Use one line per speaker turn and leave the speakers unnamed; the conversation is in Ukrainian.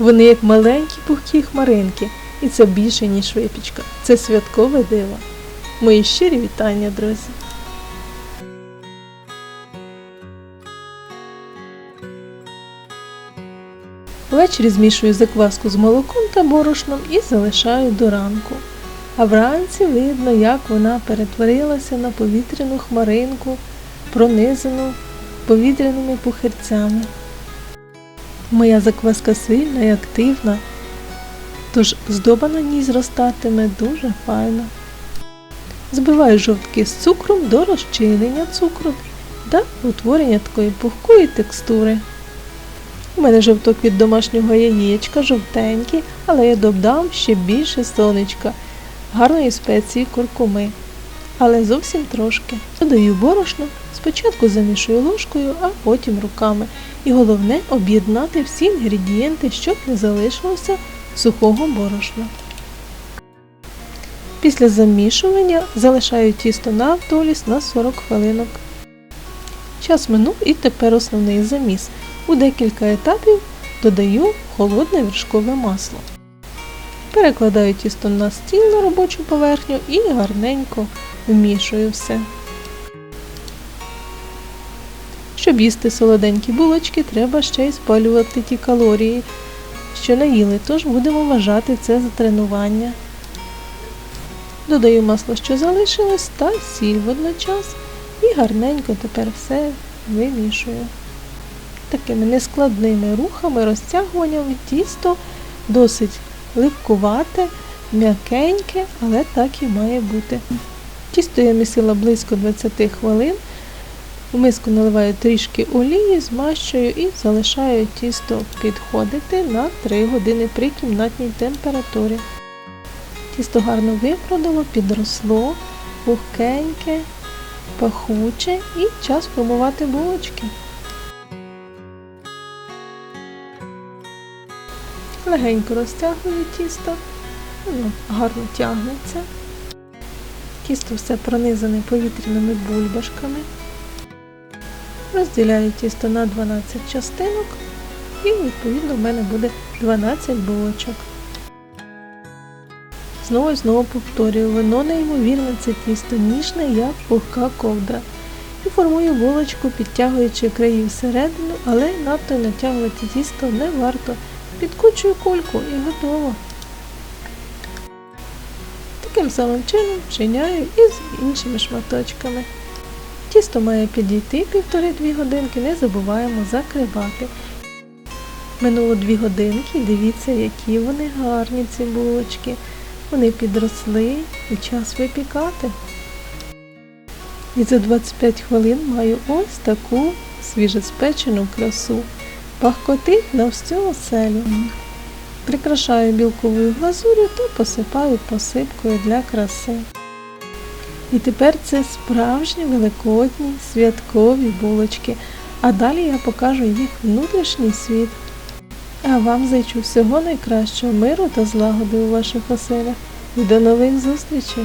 Вони як маленькі пухкі хмаринки, і це більше, ніж випічка. Це святкове диво. Мої щирі вітання, друзі! Ввечері змішую закваску з молоком та борошном і залишаю до ранку. А вранці видно, як вона перетворилася на повітряну хмаринку, пронизану повітряними пухирцями. Моя закваска сильна і активна, тож здоба на ній зростатиме дуже файно. Збиваю жовтки з цукром до розчинення цукру та утворення такої пухкої текстури. У мене жовток від домашнього яєчка, жовтенький, але я додам ще більше сонечка, гарної спеції куркуми. Але зовсім трошки. Додаю борошно, спочатку замішую ложкою, а потім руками. І головне об'єднати всі інгредієнти, щоб не залишилося сухого борошна. Після замішування залишаю тісто на автоліс на 40 хвилинок. Час минув і тепер основний заміс. У декілька етапів додаю холодне вершкове масло. Перекладаю тісто на стіл на робочу поверхню і гарненько вмішую все. Щоб їсти солоденькі булочки, треба ще й спалювати ті калорії, що наїли, тож будемо вважати це за тренування. Додаю масло, що залишилось, та сіль водночас і гарненько тепер все вимішую. Такими нескладними рухами розтягуванням тісто досить липкувате, м'якеньке, але так і має бути. Тісто я місила близько 20 хвилин. У миску наливаю трішки олії, змащую і залишаю тісто підходити на 3 години при кімнатній температурі. Тісто гарно випродало, підросло, пухкеньке, пахуче і час формувати булочки. Легенько розтягую тісто, воно гарно тягнеться. Тісто все пронизане повітряними бульбашками. Розділяю тісто на 12 частинок і відповідно в мене буде 12 булочок. Знову і знову повторюю, воно неймовірне це тісто, ніжне, як пухка ковдра. І формую булочку, підтягуючи краї всередину, але надто натягувати тісто не варто. Підкочую кульку і готово. Таким самим чином вчиняю і з іншими шматочками. Тісто має підійти півтори-дві годинки, не забуваємо закривати. Минуло дві годинки, дивіться, які вони гарні ці булочки. Вони підросли і час випікати. І за 25 хвилин маю ось таку свіжеспечену красу. Пахкотить на всю оселю. Прикрашаю білковою глазур'ю та посипаю посипкою для краси. І тепер це справжні великодні святкові булочки, а далі я покажу їх внутрішній світ. А вам зичу всього найкращого миру та злагоди у ваших оселях. І до нових зустрічей!